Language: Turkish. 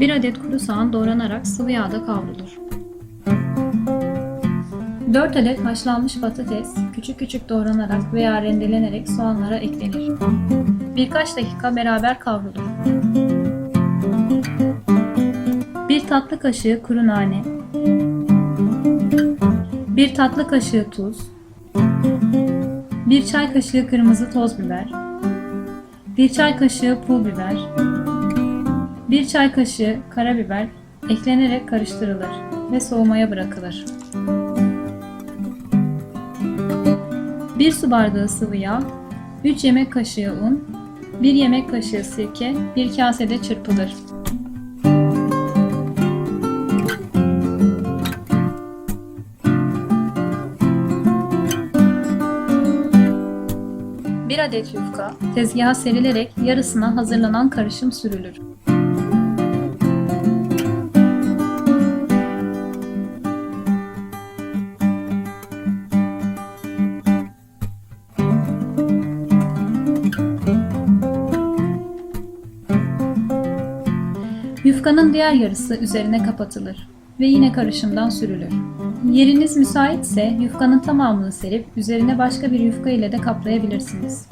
1 adet kuru soğan doğranarak sıvı yağda kavrulur. 4 adet haşlanmış patates küçük küçük doğranarak veya rendelenerek soğanlara eklenir. Birkaç dakika beraber kavrulur. 1 tatlı kaşığı kuru nane, 1 tatlı kaşığı tuz, 1 çay kaşığı kırmızı toz biber, 1 çay kaşığı pul biber, 1 çay kaşığı karabiber eklenerek karıştırılır ve soğumaya bırakılır. 1 su bardağı sıvı yağ, 3 yemek kaşığı un, 1 yemek kaşığı sirke bir kasede çırpılır. Bir adet yufka tezgaha serilerek yarısına hazırlanan karışım sürülür. Yufkanın diğer yarısı üzerine kapatılır ve yine karışımdan sürülür. Yeriniz müsaitse yufkanın tamamını serip üzerine başka bir yufka ile de kaplayabilirsiniz.